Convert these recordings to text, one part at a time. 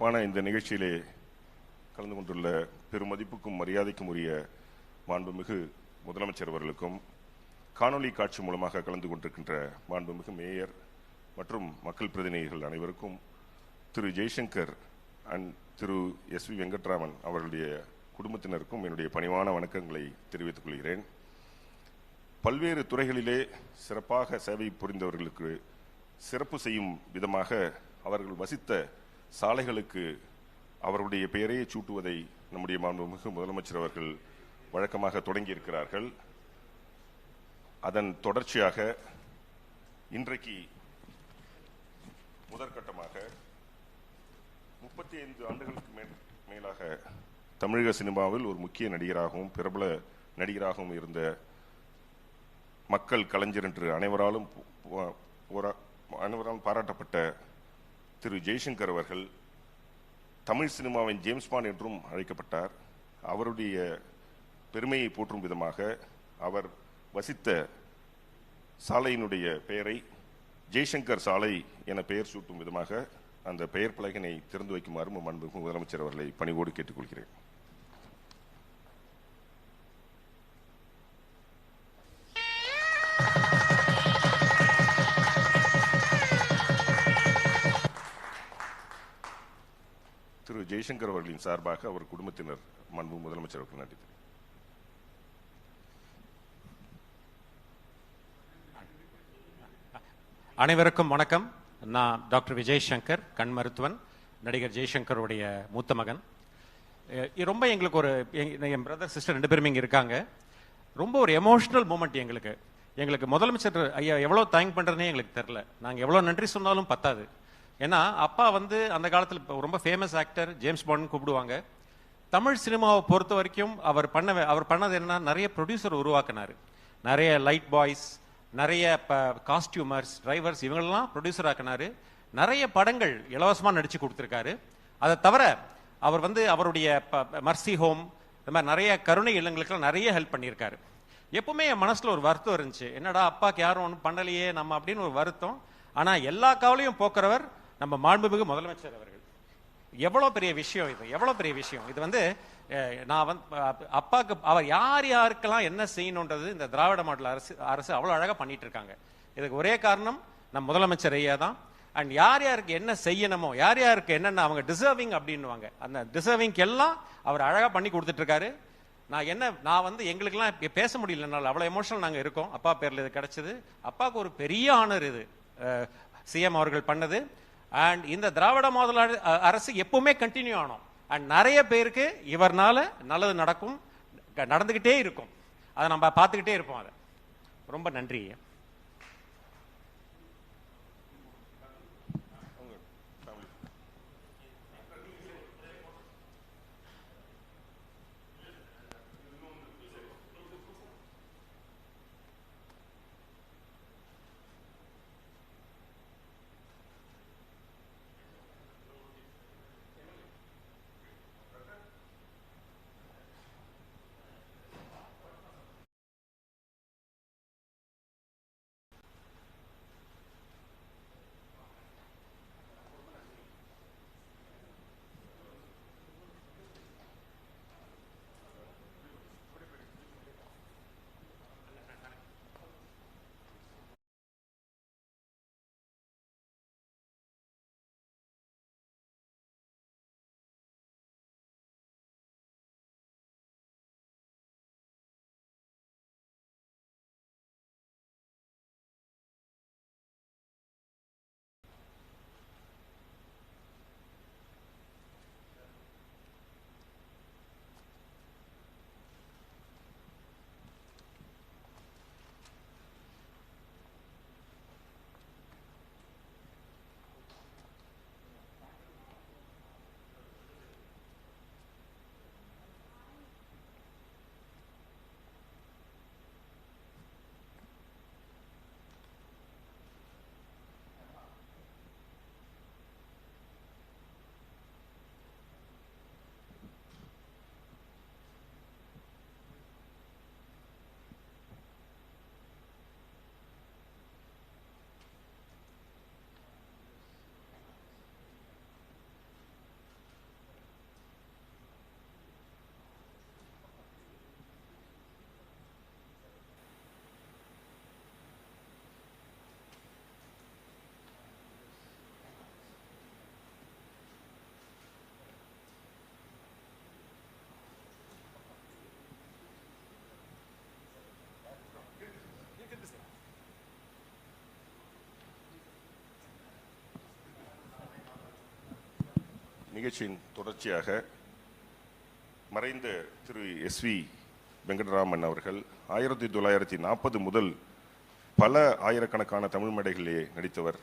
சிறப்பான இந்த நிகழ்ச்சியிலே கலந்து கொண்டுள்ள பெருமதிப்புக்கும் மரியாதைக்கும் உரிய மாண்புமிகு முதலமைச்சர் அவர்களுக்கும் காணொளி காட்சி மூலமாக கலந்து கொண்டிருக்கின்ற மாண்புமிகு மேயர் மற்றும் மக்கள் பிரதிநிதிகள் அனைவருக்கும் திரு ஜெய்சங்கர் அண்ட் திரு எஸ் வி வெங்கட்ராமன் அவர்களுடைய குடும்பத்தினருக்கும் என்னுடைய பணிவான வணக்கங்களை தெரிவித்துக் கொள்கிறேன். பல்வேறு துறைகளிலே சிறப்பாக சேவை புரிந்தவர்களுக்கு சிறப்பு செய்யும் விதமாக அவர்கள் வசித்த சாலைகளுக்கு அவருடைய பெயரையே சூட்டுவதை நம்முடைய மாண்புமிகு முதலமைச்சர் அவர்கள் வழக்கமாக தொடங்கியிருக்கிறார்கள். அதன் தொடர்ச்சியாக இன்றைக்கு முதற்கட்டமாக முப்பத்தி ஐந்து ஆண்டுகளுக்கு மேல் மேலாக தமிழக சினிமாவில் ஒரு முக்கிய நடிகராகவும் பிரபல நடிகராகவும் இருந்த மக்கள் கலைஞர் என்று அனைவராலும் அனைவராலும் பாராட்டப்பட்ட திரு ஜெய்சங்கர் அவர்கள் தமிழ் சினிமாவின் ஜேம்ஸ் பாண்ட் என்றும் அழைக்கப்பட்டார். அவருடைய பெருமையை போற்றும் விதமாக அவர் வசித்த சாலையினுடைய பெயரை ஜெய்சங்கர் சாலை என பெயர் சூட்டும் விதமாக அந்த பெயர் பலகினை திறந்து வைக்குமாறு அன்பு முதலமைச்சர் அவர்களை பணிவோடு கேட்டுக்கொள்கிறேன். ஜெய்சங்கர் அவர்களின் சார்பாக அவர் குடும்பத்தினர் மன்பு முதலமைச்சர் அவர்கள் நன்றி அனைவருக்கும் வணக்கம். நான் டாக்டர் விஜய் சங்கர் கண் மருத்துவன் நடிகர் ஜெய்சங்கருடைய மூத்த மகன். ரொம்ப எங்களுக்கு ஒரு என் பிரதர் சிஸ்டர் ரெண்டு பேருமே இங்கே இருக்காங்க. ரொம்ப ஒரு எமோஷ்னல் மூமெண்ட் எங்களுக்கு. எங்களுக்கு முதலமைச்சர் ஐயா எவ்வளோ தேங்க் பண்ணுறதுனே எங்களுக்கு தெரில நாங்கள் எவ்வளோ நன்றி சொன்னாலும் பத்தாது. ஏன்னா அப்பா வந்து அந்த காலத்தில் இப்போ ரொம்ப ஃபேமஸ் ஆக்டர் ஜேம்ஸ் பாண்ட் கூப்பிடுவாங்க. தமிழ் சினிமாவை பொறுத்த வரைக்கும் அவர் பண்ண அவர் பண்ணது என்ன நிறைய ப்ரொடியூசர் உருவாக்குனாரு. நிறைய லைட் பாய்ஸ் நிறைய காஸ்டியூமர்ஸ் டிரைவர்ஸ் இவங்களெல்லாம் ப்ரொடியூசர் ஆக்குனாரு. நிறைய படங்கள் இலவசமாக நடித்து கொடுத்துருக்காரு. அதை தவிர அவர் வந்து அவருடைய மர்சி ஹோம் இந்த மாதிரி நிறைய கருணை இல்லங்களுக்கெல்லாம் நிறைய ஹெல்ப் பண்ணியிருக்காரு. எப்பவுமே என் மனசில் ஒரு வருத்தம் இருந்துச்சு. என்னடா அப்பாவுக்கு யாரும் ஒன்றும் பண்ணலையே நம்ம அப்படின்னு ஒரு வருத்தம். ஆனால் எல்லா கவலையும் போக்குறவர் நம்ம மாண்புமிகு முதலமைச்சர் அவர்கள். எவ்வளோ பெரிய விஷயம் இது எவ்வளோ பெரிய விஷயம். இது வந்து நான் வந்து அப்பாவுக்கு அப்பாக்கு அவர் யார் யாருக்கெல்லாம் என்ன செய்யணுன்றது இந்த திராவிட மாடல் அரசு அரசு அவ்வளோ அழகாக பண்ணிட்டு இருக்காங்க இதுக்கு ஒரே காரணம் நம்ம முதலமைச்சர் ஐயா தான். அண்ட் யார் யாருக்கு என்ன செய்யணுமோ யார் யாருக்கு என்னென்ன அவங்க டிசர்விங் அப்படின்னுவாங்க. அந்த டிசர்விங்க்கு எல்லாம் அவர் அழகாக பண்ணி கொடுத்துட்ருக்காரு நான் என்ன நான் வந்து எங்களுக்கெல்லாம் பேச முடியலனால அவ்வளோ எமோஷனல் நாங்கள் இருக்கோம். அப்பா பேரில் இது கிடச்சிது. அப்பாவுக்கு ஒரு பெரிய ஆனர் இது. சிஎம் அவர்கள் பண்ணது. அண்ட் இந்த திராவிட முதலாளி அரசு எப்பவுமே கண்டினியூ ஆனோம் அண்ட் நிறைய பேருக்கு இவர்னால நல்லது நடக்கும் நடந்துக்கிட்டே இருக்கும். அதை நம்ம பார்த்துக்கிட்டே இருப்போம் அதை. ரொம்ப நன்றி நிகழ்ச்சியின் தொடர்ச்சியாக மறைந்த திரு எஸ் வி வெங்கடராமன் அவர்கள் ஆயிரத்தி தொள்ளாயிரத்தி நாற்பது முதல் பல ஆயிரக்கணக்கான தமிழ் மேடைகளிலே நடித்தவர்.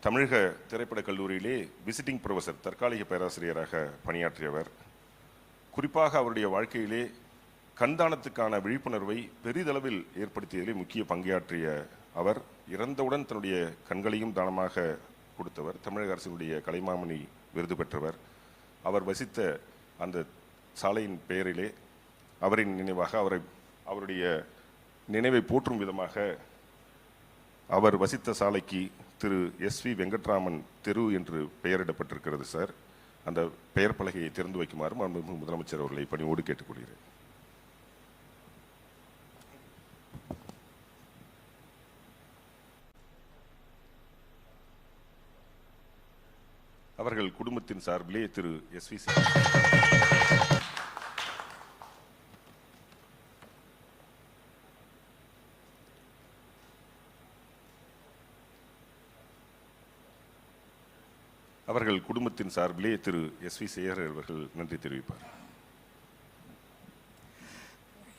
தமிழக திரைப்படக் கல்லூரியிலே விசிட்டிங் ப்ரொஃபஸர் தற்காலிக பேராசிரியராக பணியாற்றியவர். குறிப்பாக அவருடைய வாழ்க்கையிலே கண்தானத்துக்கான விழிப்புணர்வை பெரிதளவில் ஏற்படுத்தியதிலே முக்கிய பங்காற்றிய அவர் இறந்தவுடன் தன்னுடைய கண்களையும் தானமாக கொடுத்தவர். தமிழக அரசினுடைய கலைமாமணி விருது பெற்றவர். அவர் வசித்த அந்த சாலையின் பெயரிலே அவரின் நினைவாக அவரை அவருடைய நினைவை போற்றும் விதமாக அவர் வசித்த சாலைக்கு திரு எஸ் வி வெங்கட்ராமன் தெரு என்று பெயரிடப்பட்டிருக்கிறது சார். அந்த பெயர் பலகையை திறந்து வைக்குமாறும் அன்பு முதலமைச்சர் அவர்களை பணியோடு கேட்டுக்கொள்கிறேன் அவர்கள் குடும்பத்தின் சார்பிலே திரு எஸ் வி அவர்கள் குடும்பத்தின் சார்பிலே திரு எஸ் வி சேகர் அவர்கள் நன்றி தெரிவிப்பார்.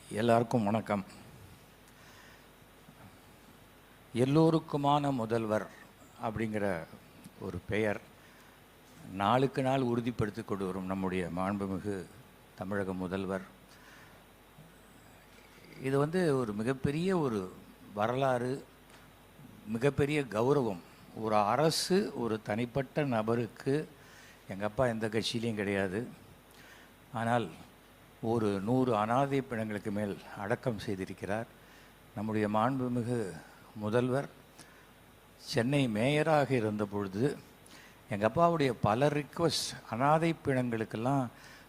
எல்லாருக்கும் வணக்கம். எல்லோருக்குமான முதல்வர் அப்படிங்கிற ஒரு பெயர். நாளுக்கு நாள் உறுதிப்படுத்தி கொண்டு வரும் நம்முடைய மாண்புமிகு தமிழக முதல்வர். இது வந்து ஒரு மிகப்பெரிய ஒரு வரலாறு மிகப்பெரிய கௌரவம். ஒரு அரசு ஒரு தனிப்பட்ட நபருக்கு எங்கள் அப்பா எந்த கட்சியிலையும் கிடையாது. ஆனால் ஒரு நூறு அனாதை பிணங்களுக்கு மேல் அடக்கம் செய்திருக்கிறார் நம்முடைய மாண்புமிகு முதல்வர். சென்னை மேயராக இருந்த பொழுது எங்கள் அப்பாவுடைய பல ரிக்வஸ்ட் அனாதை பிணங்களுக்கெல்லாம்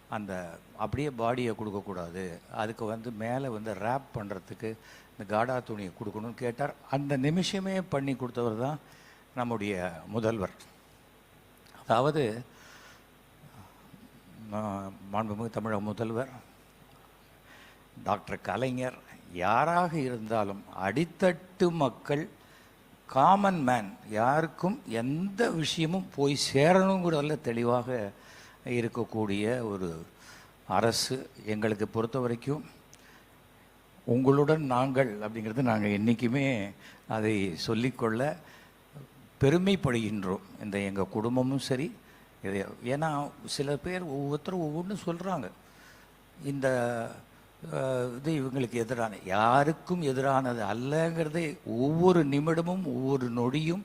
அந்த அப்படியே பாடியை கொடுக்கக்கூடாது அதுக்கு வந்து மேலே வந்து ரேப் பண்ணுறதுக்கு இந்த காடா துணியை கொடுக்கணும்னு கேட்டார். அந்த நிமிஷமே பண்ணி கொடுத்தவர் தான் நம்முடைய முதல்வர். அதாவது மா- மாண்புமிகு தமிழக முதல்வர் டாக்டர் கலைஞர் யாராக இருந்தாலும் அடித்தட்டு மக்கள் காமன் மேன் யாருக்கும் எந்த விஷயமும் போய் சேரணுங்கிறதுல தெளிவாக இருக்கக்கூடிய ஒரு அரசு எங்களுக்கு பொறுத்த வரைக்கும் உங்களுடன் நாங்கள் அப்படிங்கிறது நாங்கள் என்றைக்குமே அதை சொல்லிக்கொள்ள பெருமைப்படுகின்றோம். இந்த எங்கள் குடும்பமும் சரி இதை ஏன்னா சில பேர் ஒவ்வொருத்தரும் ஒவ்வொன்றும் சொல்கிறாங்க இந்த இது இவங்களுக்கு எதிரான. யாருக்கும் எதிரானது அல்லங்கிறதை ஒவ்வொரு நிமிடமும் ஒவ்வொரு நொடியும்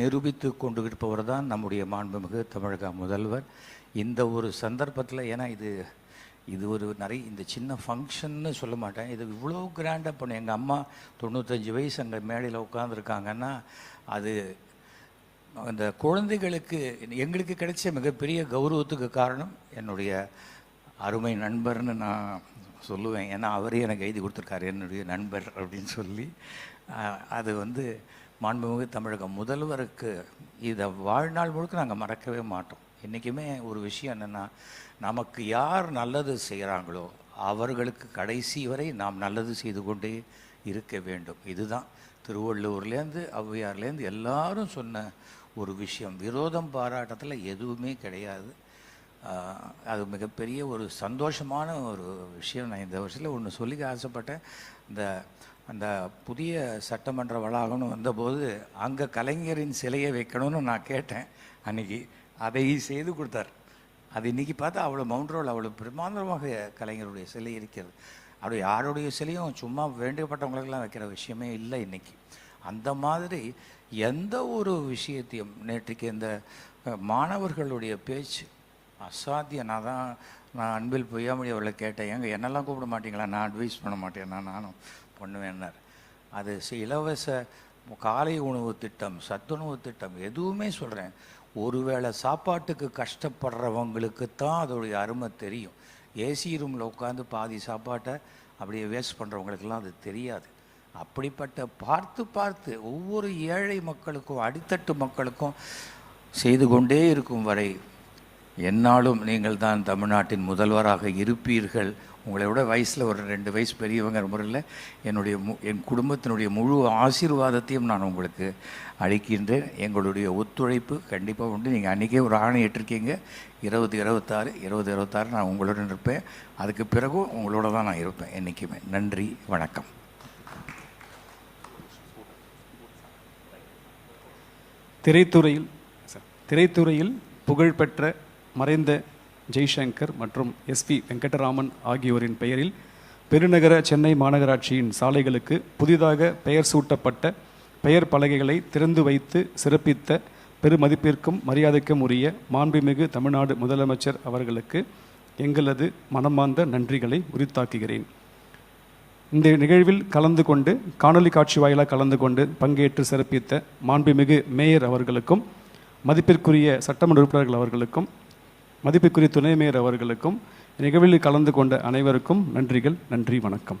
நிரூபித்து கொண்டு இருப்பவர் தான் நம்முடைய மாண்புமிகு தமிழக முதல்வர். இந்த ஒரு சந்தர்ப்பத்தில் ஏன்னா இது இது ஒரு நிறைய இந்த சின்ன ஃபங்க்ஷன்னு சொல்ல மாட்டேன். இது இவ்வளோ கிராண்டாக பண்ணும் எங்கள் அம்மா தொண்ணூத்தஞ்சு வயசு அங்கே மேடையில் உட்காந்துருக்காங்கன்னா அது அந்த குழந்தைகளுக்கு எங்களுக்கு கிடைச்ச மிகப்பெரிய கௌரவத்துக்கு காரணம் என்னுடைய அருமை நண்பர்னு நான் சொல்லுவேன். ஏன்னா அவரே எனக்கு எழுதி கொடுத்துருக்காரு என்னுடைய நண்பர் அப்படின்னு சொல்லி. அது வந்து மாண்புமிகு தமிழக முதல்வருக்கு இதை வாழ்நாள் முழுக்க நாங்கள் மறக்கவே மாட்டோம். என்றைக்குமே ஒரு விஷயம் என்னென்னா நமக்கு யார் நல்லது செய்கிறாங்களோ அவர்களுக்கு கடைசி வரை நாம் நல்லது செய்து கொண்டே இருக்க வேண்டும். இதுதான் திருவள்ளூர்லேருந்து ஔவையார்லேருந்து எல்லாரும் சொன்ன ஒரு விஷயம். விரோதம் பாராட்டத்தில் எதுவுமே கிடையாது. அது மிகப்பெரிய ஒரு சந்தோஷமான ஒரு விஷயம். நான் இந்த வருஷத்தில் ஒன்று சொல்லிக்க ஆசைப்பட்டேன். இந்த அந்த புதிய சட்டமன்ற வளாகம்னு வந்தபோது அங்கே கலைஞரின் சிலையை வைக்கணும்னு நான் கேட்டேன் அன்னைக்கு. அதை செய்து கொடுத்தார். அது இன்னைக்கு பார்த்தா அவ்வளோ மவுண்ட் ரோல் அவ்வளோ பிரமாண்டமாக கலைஞருடைய சிலை இருக்கிறது. அப்படி யாருடைய சிலையும் சும்மா வேண்டப்பட்டவங்களுக்கெல்லாம் வைக்கிற விஷயமே இல்லை இன்னைக்கு. அந்த மாதிரி எந்த ஒரு விஷயத்தையும் நேற்றுக்கு இந்த மாணவர்களுடைய பேச்சு அசாத்தியம் நான் தான் நான் அன்பில் பொய்யாமொழி அவளை கேட்டேன். ஏங்க என்னெல்லாம் கூப்பிட மாட்டீங்களா? நான் அட்வைஸ் பண்ண மாட்டேன். நான் நானும் பண்ணுவேன்னார். அது இலவச காலை உணவு திட்டம் சத்துணவு திட்டம் எதுவுமே சொல்கிறேன் ஒருவேளை சாப்பாட்டுக்கு கஷ்டப்படுறவங்களுக்கு தான் அதோடைய அருமை தெரியும். ஏசி ரூமில் உட்காந்து பாதி சாப்பாட்டை அப்படியே வேஸ்ட் பண்ணுறவங்களுக்கெல்லாம் அது தெரியாது. அப்படிப்பட்ட பார்த்து பார்த்து ஒவ்வொரு ஏழை மக்களுக்கும் அடித்தட்டு மக்களுக்கும் செய்து கொண்டே இருக்கும் வரை என்னாலும் நீங்கள் தான் தமிழ்நாட்டின் முதல்வராக இருப்பீர்கள். உங்களை விட வயசில் ஒரு ரெண்டு வயசு பெரியவங்க முறையில் என்னுடைய மு என் குடும்பத்தினுடைய முழு ஆசீர்வாதத்தையும் நான் உங்களுக்கு அளிக்கின்றேன். எங்களுடைய ஒத்துழைப்பு கண்டிப்பாக உண்டு. நீங்கள் அன்றைக்கே ஒரு ஆணை ஏற்றிருக்கீங்க இருபது இருபத்தாறு இருபது இருபத்தாறு நான் உங்களுடன் இருப்பேன். அதுக்கு பிறகும் உங்களோட தான் நான் இருப்பேன் என்றைக்குமே நன்றி வணக்கம். திரைத்துறையில் திரைத்துறையில் புகழ்பெற்ற மறைந்த ஜெய்சங்கர் மற்றும் எஸ்பி வெங்கடராமன் ஆகியோரின் பெயரில் பெருநகர சென்னை மாநகராட்சியின் சாலைகளுக்கு புதிதாக பெயர் சூட்டப்பட்ட பெயர் பலகைகளை திறந்து வைத்து சிறப்பித்த பெருமதிப்பிற்கும் மரியாதைக்கும் உரிய மாண்புமிகு தமிழ்நாடு முதலமைச்சர் அவர்களுக்கு எங்களது மனமார்ந்த நன்றிகளை உரித்தாக்குகிறேன். இந்த நிகழ்வில் கலந்து கொண்டு காணொலி காட்சி வாயிலாக கலந்து கொண்டு பங்கேற்று சிறப்பித்த மாண்புமிகு மேயர் அவர்களுக்கும் மதிப்பிற்குரிய சட்டமன்ற உறுப்பினர்கள் அவர்களுக்கும் மதிப்புக்குரிய துணை மேயர் அவர்களுக்கும் நிகழ்வில் கலந்து கொண்ட அனைவருக்கும் நன்றிகள் நன்றி வணக்கம்.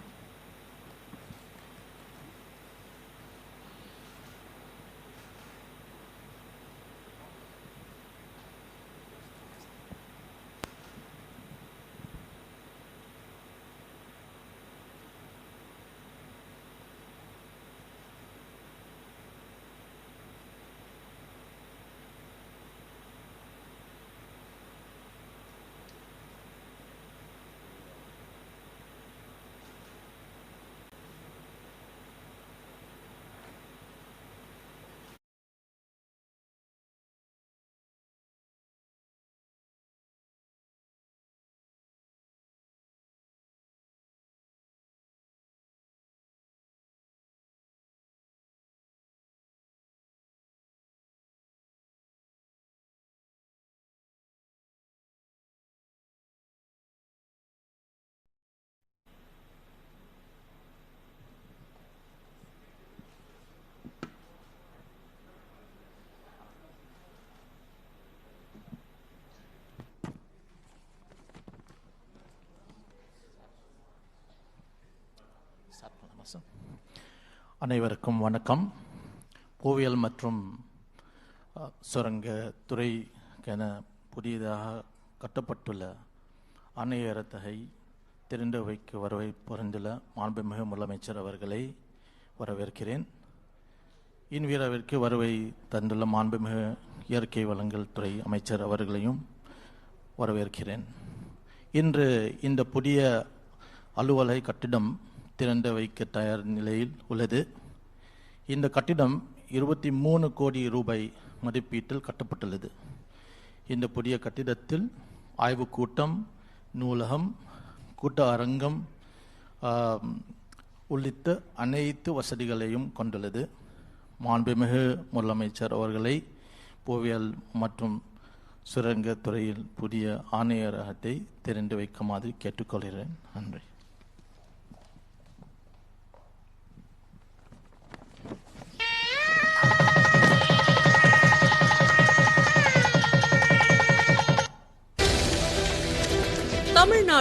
அனைவருக்கும் வணக்கம். புவியியல் மற்றும் சுரங்க துறைக்கென புதியதாக கட்டப்பட்டுள்ள அணையரத்தகை திறந்து வைக்க வரவை புரிந்துள்ள மாண்புமிகு முதலமைச்சர் அவர்களை வரவேற்கிறேன். இன்வீராவிற்கு வருவை தந்துள்ள மாண்புமிகு இயற்கை வளங்கள் துறை அமைச்சர் அவர்களையும் வரவேற்கிறேன். இன்று இந்த புதிய அலுவலக கட்டிடம் திறந்து வைக்க தயார் நிலையில் உள்ளது. இந்த கட்டிடம் இருபத்தி மூணு கோடி ரூபாய் மதிப்பீட்டில் கட்டப்பட்டுள்ளது. இந்த புதிய கட்டிடத்தில் ஆய்வுக்கூட்டம் நூலகம் கூட்ட அரங்கம் உள்ளிட்ட அனைத்து வசதிகளையும் கொண்டுள்ளது. மாண்புமிகு முதலமைச்சர் அவர்களை புவியியல் மற்றும் சுரங்கத்துறையில் புதிய ஆணையரகத்தை திறந்து வைக்குமாறு கேட்டுக்கொள்கிறேன். நன்றி.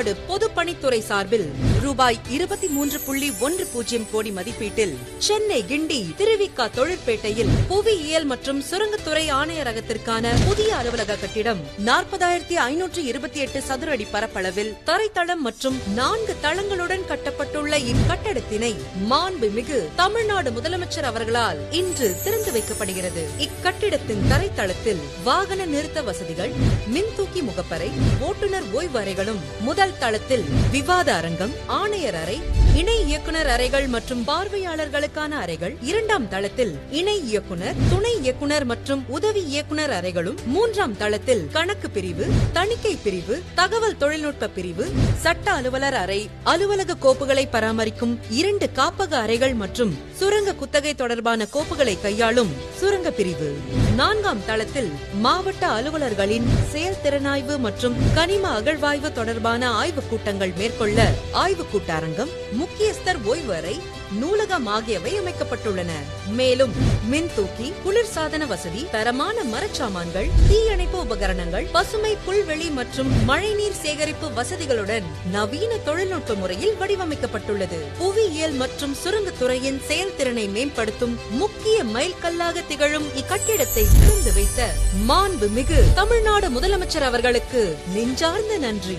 தமிழ்நாடு பொதுப்பணித்துறை சார்பில் ரூபாய் இருபத்தி மூன்று புள்ளி ஒன்று பூஜ்ஜியம் கோடி மதிப்பீட்டில் சென்னை கிண்டி திருவிக்கா தொழிற்பேட்டையில் புவியியல் மற்றும் சுரங்கத்துறை ஆணையரகத்திற்கான புதிய அலுவலக கட்டிடம் நாற்பதாயிரத்தி ஐநூற்று இருபத்தி எட்டு சதுர அடி பரப்பளவில் தரைத்தளம் மற்றும் நான்கு தளங்களுடன் கட்டப்பட்டுள்ள இக்கட்டடத்தினை மாண்புமிகு தமிழ்நாடு முதலமைச்சர் அவர்களால் இன்று திறந்து வைக்கப்படுகிறது. இக்கட்டிடத்தின் தரைத்தளத்தில் வாகன நிறுத்த வசதிகள் மின்தூக்கி முகப்பறை ஓட்டுநர் ஓய்வறைகளும் முதல் தளத்தில் விவாத அரங்கம் ஆணையர் அறை இணை இயக்குனர் அறைகள் மற்றும் பார்வையாளர்களுக்கான அறைகள் இரண்டாம் தளத்தில் இணை இயக்குனர் துணை இயக்குனர் மற்றும் உதவி இயக்குனர் அறைகளும் மூன்றாம் தளத்தில் கணக்கு பிரிவு தணிக்கை பிரிவு தகவல் தொழில்நுட்ப பிரிவு சட்ட அலுவலர் அறை அலுவலக கோப்புகளை பராமரிக்கும் இரண்டு காப்பக அறைகள் மற்றும் சுரங்க குத்தகை தொடர்பான கோப்புகளை கையாளும் சுரங்க பிரிவு. நான்காம் தளத்தில் மாவட்ட அலுவலர்களின் செயல்திறனாய்வு மற்றும் கனிம அகழ்வாய்வு தொடர்பான ஆய்வுக் கூட்டங்கள் மேற்கொள்ள ஆய்வுக் கூட்டரங்கம் முக்கியஸ்தர் ஓய்வறை நூலகம் ஆகியவை அமைக்கப்பட்டுள்ளன. மேலும் மின் தூக்கி குளிர்சாதன வசதி தரமான மரச்சாமான்கள் தீயணைப்பு உபகரணங்கள் பசுமை புல்வெளி மற்றும் மழைநீர் சேகரிப்பு வசதிகளுடன் நவீன தொழில்நுட்ப முறையில் வடிவமைக்கப்பட்டுள்ளது. புவியியல் மற்றும் சுரங்கத்துறையின் செயல்திறனை மேம்படுத்தும் முக்கிய மைல்கல்லாக திகழும் இக்கட்டிடத்தை திறந்து வைத்த மாண்பு மிகு தமிழ்நாடு முதலமைச்சர் அவர்களுக்கு நெஞ்சார்ந்த நன்றி.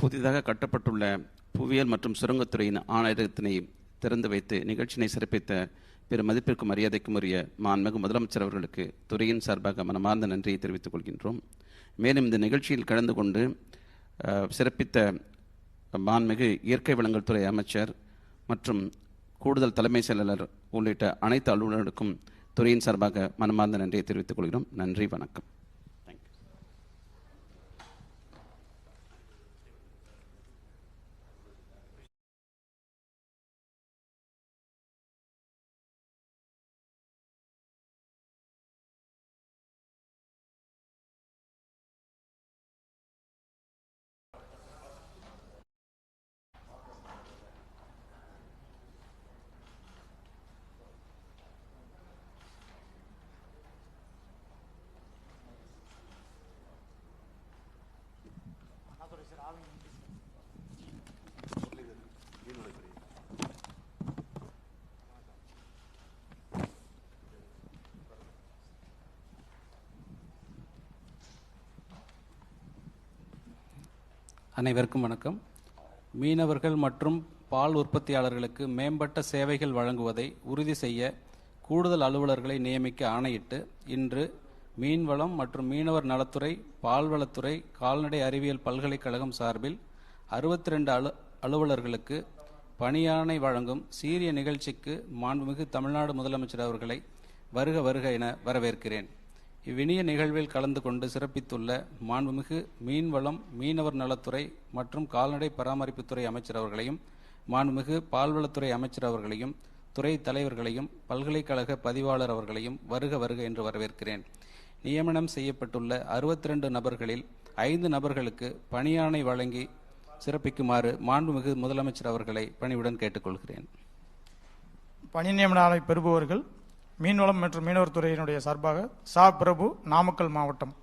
புதிதாக கட்டப்பட்டுள்ள புவியியல் மற்றும் சுரங்கத்துறையின் ஆணையத்தினை திறந்து வைத்து நிகழ்ச்சியினை சிறப்பித்த பெரு மதிப்பிற்கும் மரியாதைக்கும் உரிய மாண்புமிகு முதலமைச்சர் அவர்களுக்கு துறையின் சார்பாக மனமார்ந்த நன்றியை தெரிவித்துக் கொள்கின்றோம். மேலும் இந்த நிகழ்ச்சியில் கலந்து கொண்டு சிறப்பித்த மாண்புமிகு இயற்கை வளங்கள் துறை அமைச்சர் மற்றும் கூடுதல் தலைமை செயலாளர் உள்ளிட்ட அனைத்து அலுவலர்களுக்கும் துறையின் சார்பாக மனமார்ந்த நன்றியை தெரிவித்துக் கொள்கிறோம். நன்றி வணக்கம். அனைவருக்கும் வணக்கம். மீனவர்கள் மற்றும் பால் உற்பத்தியாளர்களுக்கு மேம்பட்ட சேவைகள் வழங்குவதை உறுதி செய்ய கூடுதல் அலுவலர்களை நியமிக்க ஆணையிட்டு இன்று மீன்வளம் மற்றும் மீனவர் நலத்துறை பால்வளத்துறை கால்நடை அறிவியல் பல்கலைக்கழகம் சார்பில் அறுபத்தி ரெண்டு அலு அலுவலர்களுக்கு பணியாணை வழங்கும் சீரிய நிகழ்ச்சிக்கு மாண்புமிகு தமிழ்நாடு முதலமைச்சர் அவர்களை வருக வருக என வரவேற்கிறேன். இவ்வினிய நிகழ்வில் கலந்து கொண்டு சிறப்பித்துள்ள மாண்புமிகு மீன்வளம் மீனவர் நலத்துறை மற்றும் கால்நடை பராமரிப்புத்துறை அமைச்சர் அவர்களையும் மாண்புமிகு பால்வளத்துறை அமைச்சர் அவர்களையும் துறை தலைவர்களையும் பல்கலைக்கழக பதிவாளர் அவர்களையும் வருக வருக என்று வரவேற்கிறேன். நியமனம் செய்யப்பட்டுள்ள அறுபத்தி ரெண்டு நபர்களில் ஐந்து நபர்களுக்கு பணியாணை வழங்கி சிறப்பிக்குமாறு மாண்புமிகு முதலமைச்சர் அவர்களை பணிவுடன் கேட்டுக்கொள்கிறேன். பணி நியமன ஆணை பெறுபவர்கள் மீன்வளம் மற்றும் மீனவர் துறையினுடைய சார்பாக சா பிரபு நாமக்கல் மாவட்டம்.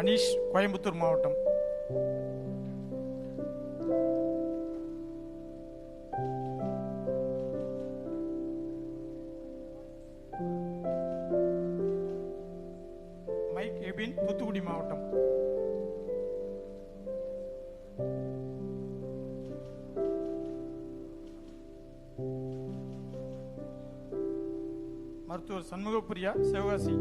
அனீஷ் கோயம்புத்தூர் மாவட்டம். தூத்துக்குடி மாவட்டம். மருத்துவர் சண்முகப்பிரியா சிவகாசி.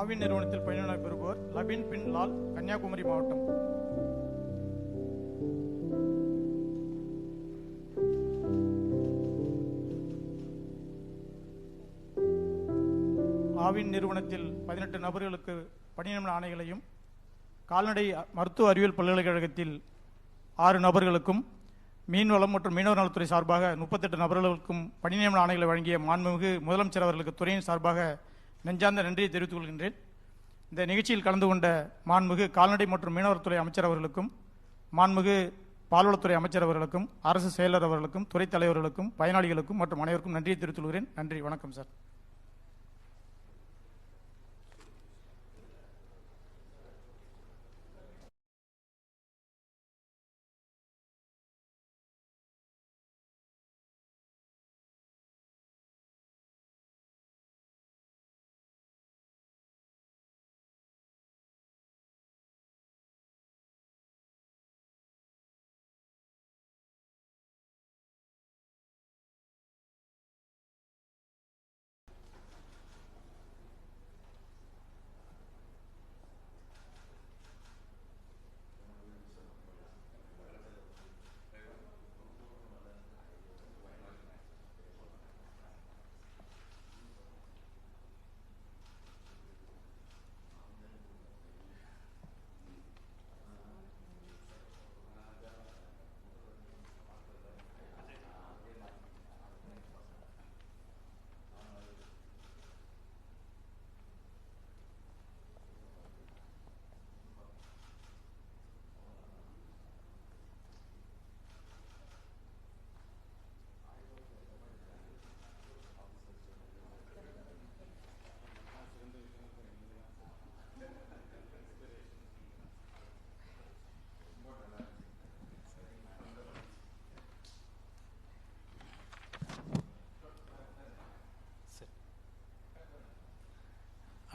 ஆவின் நிறுவனத்தில் பயனாளர் பெறுபவர் லபின் பின் லால் கன்னியாகுமரி மாவட்டம். நிறுவனத்தில் நபர்களுக்கு பணி ஆணைகளையும் கால்நடை மருத்துவ அறிவியல் பல்கலைக்கழகத்தில் ஆறு நபர்களுக்கும் மீன்வளம் மற்றும் மீனவர் நலத்துறை சார்பாக முப்பத்தெட்டு நபர்களுக்கும் பணி ஆணைகளை வழங்கிய மாண்புமிகு முதலமைச்சர் அவர்களுக்கு துறையின் சார்பாக நெஞ்சார்ந்த நன்றியை தெரிவித்துக் கொள்கின்றேன். இந்த நிகழ்ச்சியில் கலந்து கொண்ட மாண்புமிகு கால்நடை மற்றும் மீனவர் துறை அமைச்சர் அவர்களுக்கும் மாண்புமிகு பால்வளத்துறை அமைச்சர் அவர்களுக்கும் அரசு செயலர் அவர்களுக்கும் துறை தலைவர்களுக்கும் பயனாளிகளுக்கும் மற்றும் அனைவருக்கும் நன்றியை தெரிவித்துக் கொள்கிறேன். நன்றி வணக்கம் சார்.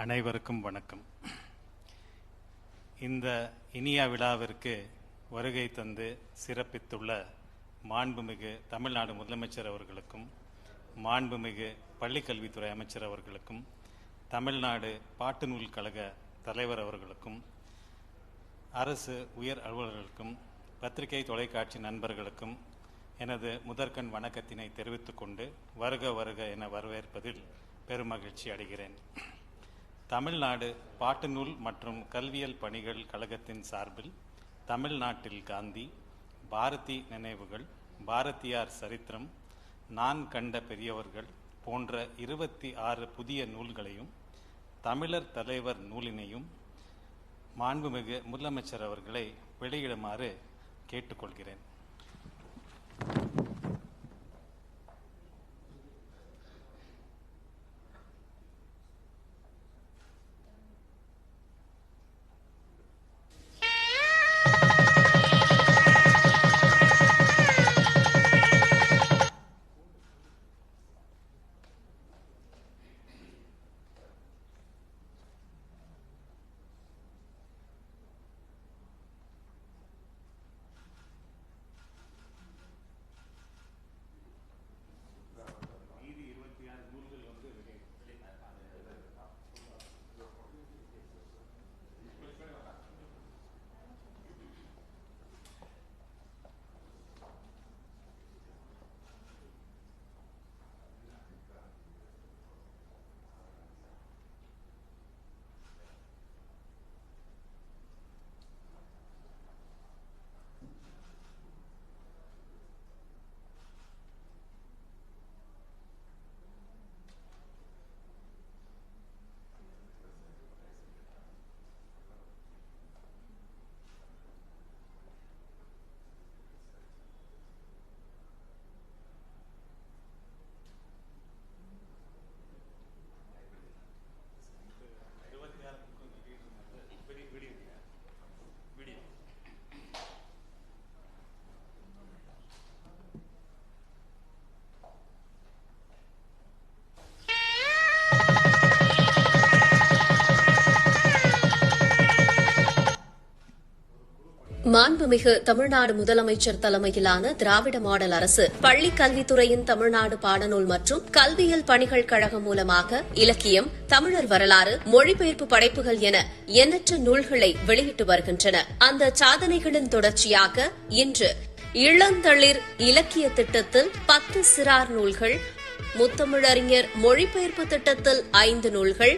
அனைவருக்கும் வணக்கம். இந்த இனியா விழாவிற்கு வருகை தந்து சிறப்பித்துள்ள மாண்புமிகு தமிழ்நாடு முதலமைச்சர் அவர்களுக்கும் மாண்புமிகு பள்ளிக்கல்வித்துறை அமைச்சர் அவர்களுக்கும் தமிழ்நாடு பாட்டு நூல் கழக தலைவர் அவர்களுக்கும் அரசு உயர் அலுவலர்களுக்கும் பத்திரிகை தொலைக்காட்சி நண்பர்களுக்கும் எனது முதற்கண் வணக்கத்தினை தெரிவித்துக்கொண்டு வருக வருக என வரவேற்பதில் பெருமகிழ்ச்சி அடைகிறேன். தமிழ்நாடு பாட்டுநூல் மற்றும் கல்வியல் பணிகள் கழகத்தின் சார்பில் தமிழ்நாட்டில் காந்தி பாரதி நினைவுகள் பாரதியார் சரித்திரம் நான் கண்ட பெரியவர்கள் போன்ற இருபத்தி ஆறு புதிய நூல்களையும் தமிழர் தலைவர் நூலினையும் மாண்புமிகு முதலமைச்சர் அவர்களை வெளியிடுமாறு கேட்டுக்கொள்கிறேன். மாண்புமிகு தமிழ்நாடு முதலமைச்சர் தலைமையிலான திராவிட மாடல் அரசு பள்ளி கல்வித்துறையின் தமிழ்நாடு பாடநூல் மற்றும் கல்வியியல் பணிகள் கழகம் மூலமாக இலக்கியம் தமிழர் வரலாறு மொழிபெயர்ப்பு படைப்புகள் என எண்ணற்ற நூல்களை வெளியிட்டு வருகின்றன. அந்த சாதனைகளின் தொடர்ச்சியாக இன்று இளந்தளிர் இலக்கிய திட்டத்தில் பத்து சிறார் நூல்கள் முத்தமிழறிஞர் மொழிபெயர்ப்பு திட்டத்தில் ஐந்து நூல்கள்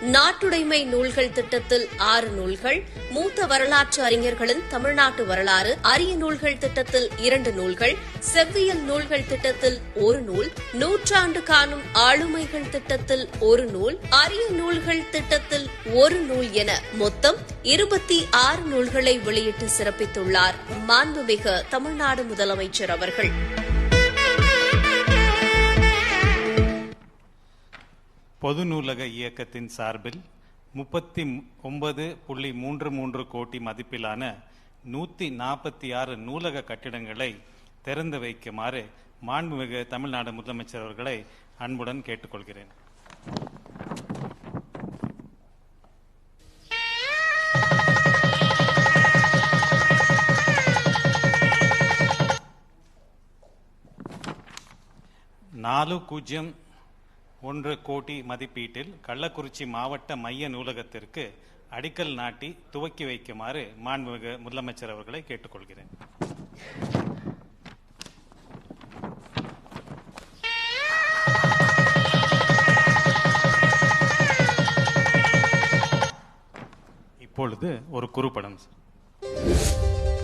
நாட்டுடைமை நூல்கள் திட்டத்தில் ஆறு நூல்கள் மூத்த வரலாற்று அறிஞர்களின் தமிழ்நாட்டு வரலாறு அரிய நூல்கள் திட்டத்தில் இரண்டு நூல்கள் செவ்வியல் நூல்கள் திட்டத்தில் ஒரு நூல் நூற்றாண்டு காணும் ஆளுமைகள் திட்டத்தில் ஒரு நூல் அரிய நூல்கள் திட்டத்தில் ஒரு நூல் என மொத்தம் இருபத்தி ஆறு நூல்களை வெளியிட்டு சிறப்பித்துள்ளார். மாண்புமிகு தமிழ்நாடு முதலமைச்சர் அவர்கள். பொது நூலக இயக்கத்தின் சார்பில் முப்பத்தி ஒன்பது புள்ளி மூன்று மூன்று கோடி மதிப்பிலான நூற்றி நாற்பத்தி ஆறு நூலக கட்டிடங்களை திறந்து வைக்குமாறு மாண்புமிகு தமிழ்நாடு முதலமைச்சர் அவர்களை அன்புடன் கேட்டுக்கொள்கிறேன். நாலு பூஜ்ஜியம் ஒன்று கோடி மதிப்பீட்டில் கள்ளக்குறிச்சி மாவட்ட மைய நூலகத்திற்கு அடிக்கல் நாட்டி துவக்கி வைக்குமாறு மாண்புமிகு முதலமைச்சர் அவர்களை கேட்டுக்கொள்கிறேன். இப்பொழுது ஒரு குறுப்படம்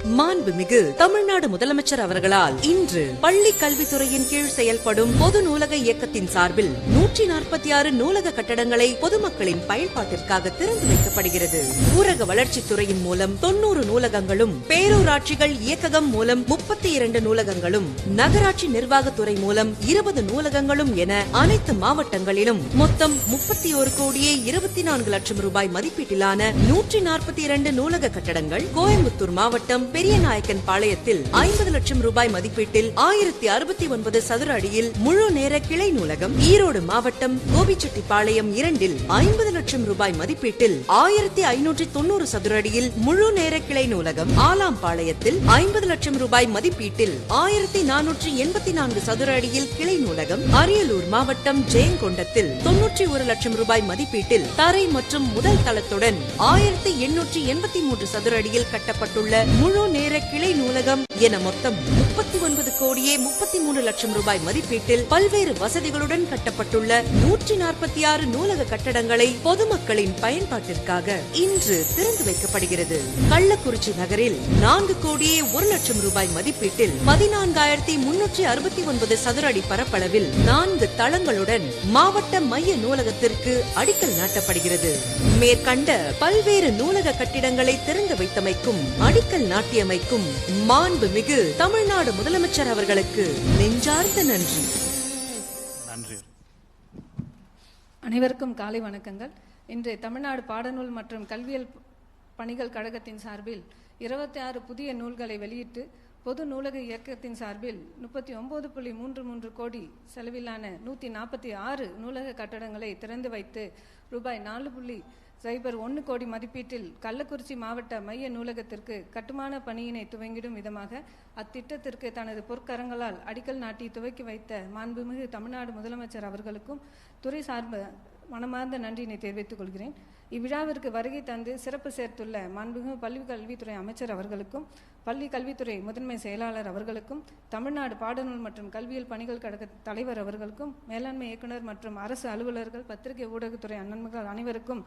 மாண்புமிகு தமிழ்நாடு முதலமைச்சர் அவர்களால் இன்று பள்ளி கல்வித்துறையின் கீழ் செயல்படும் பொது நூலக இயக்கத்தின் சார்பில் நூற்றி நாற்பத்தி ஆறு நூலக கட்டடங்களை பொதுமக்களின் பயன்பாட்டிற்காக திறந்து வைக்கப்படுகிறது. ஊரக வளர்ச்சித்துறையின் மூலம் தொன்னூறு நூலகங்களும் பேரூராட்சிகள் இயக்ககம் மூலம் முப்பத்தி இரண்டு நூலகங்களும் நகராட்சி நிர்வாகத்துறை மூலம் இருபது நூலகங்களும் என அனைத்து மாவட்டங்களிலும் மொத்தம் முப்பத்தி ஒரு கோடியே இருபத்தி நான்கு லட்சம் ரூபாய் மதிப்பீட்டிலான நூற்றி நாற்பத்தி இரண்டு நூலக கட்டடங்கள் கோயம்புத்தூர் மாவட்டம் பெரிய நாயக்கன் பாளையத்தில் ஐம்பது லட்சம் ரூபாய் மதிப்பீட்டில் ஆயிரத்தி அறுபத்தி ஒன்பது சதுர அடியில் முழு நேர கிளை நூலகம் ஈரோடு மாவட்டம் கோபிச்செட்டிப்பாளையம் இரண்டில் ஐம்பது லட்சம் ரூபாய் மதிப்பீட்டில் ஆயிரத்தி ஐநூற்றி தொண்ணூறு சதுர அடியில் முழு நேர கிளை நூலகம் ஆலாம்பாளையத்தில் ஐம்பது லட்சம் ரூபாய் மதிப்பீட்டில் ஆயிரத்தி நானூற்றி எண்பத்தி நான்கு சதுர அடியில் கிளை நூலகம் அரியலூர் மாவட்டம் ஜெயங்கொண்டத்தில் தொன்னூற்றி ஒரு லட்சம் ரூபாய் மதிப்பீட்டில் தரை மற்றும் முதல் தளத்துடன் ஆயிரத்தி எண்ணூற்றி எண்பத்தி மூன்று சதுர அடியில் கட்டப்பட்டுள்ள முழு நேர கிளை நூலகம் என மொத்தம் முப்பத்தி ஒன்பது கோடியே முப்பத்தி மூணு லட்சம் ரூபாய் மதிப்பீட்டில் பல்வேறு வசதிகளுடன் கட்டப்பட்டுள்ள நூற்றி நாற்பத்தி ஆறு நூலக கட்டடங்களை பொதுமக்களின் பயன்பாட்டிற்காக இன்று திறந்து வைக்கப்படுகிறது. கள்ளக்குறிச்சி நகரில் நான்கு கோடியே ஒரு லட்சம் ரூபாய் மதிப்பீட்டில் பதினான்காயிரத்தி முன்னூற்றி அறுபத்தி ஒன்பது சதுர அடி பரப்பளவில் நான்கு தளங்களுடன் மாவட்ட மைய நூலகத்திற்கு அடிக்கல் நாட்டப்படுகிறது. மேற்கண்ட பல்வேறு நூலக கட்டிடங்களை திறந்து வைத்தமைக்கும் அடிக்கல் நாட்டியமைக்கும் மாண்புமிகு தமிழ்நாடு முதலமைச்சர் அவர்களுக்கு நெஞ்சார்ந்த நன்றி. நன்றி. அனைவருக்கும் காலை வணக்கங்கள். இன்று தமிழ்நாடு பாடநூல் மற்றும் கல்வியல் பணிகள் கழகத்தின் சார்பில் இருபத்தி ஆறு புதிய நூல்களை வெளியிட்டு பொது நூலக இயக்கத்தின் சார்பில் முப்பத்தி ஒன்பது புள்ளி மூன்று மூன்று கோடி செலவிலான நூற்றி நாற்பத்தி ஆறு நூலக கட்டடங்களை திறந்து வைத்து ரூபாய் நாலு புள்ளி சைபர் ஒன்று கோடி மதிப்பீட்டில் கள்ளக்குறிச்சி மாவட்ட மைய நூலகத்திற்கு கட்டுமான பணியினை துவங்கிடும் விதமாக அத்திட்டத்திற்கு தனது பொற்கரங்களால் அடிக்கல் நாட்டி துவக்கி வைத்த மாண்புமிகு தமிழ்நாடு முதலமைச்சர் அவர்களுக்கும் துறை சார்ப மனமார்ந்த நன்றியினை தெரிவித்துக் கொள்கிறேன். இவ்விழாவிற்கு வருகை தந்து சிறப்பு சேர்த்துள்ள மாண்புமிகு பள்ளி கல்வித்துறை அமைச்சர் அவர்களுக்கும் பள்ளி கல்வித்துறை முதன்மை செயலாளர் அவர்களுக்கும் தமிழ்நாடு பாடநூல் மற்றும் கல்வியல் பணிகள் கழக தலைவர் அவர்களுக்கும் மேலாண்மை இயக்குனர் மற்றும் அரசு அலுவலர்கள் பத்திரிகை ஊடகத்துறை அண்ணன்கள் அனைவருக்கும்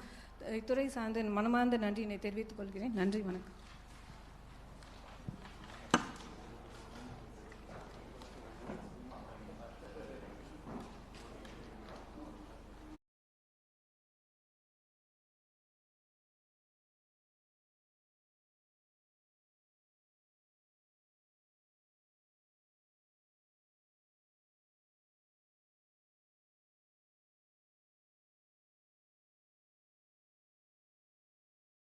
இத்துறை சார்ந்த மனமார்ந்த நன்றியினை தெரிவித்துக் கொள்கிறேன். நன்றி வணக்கம்.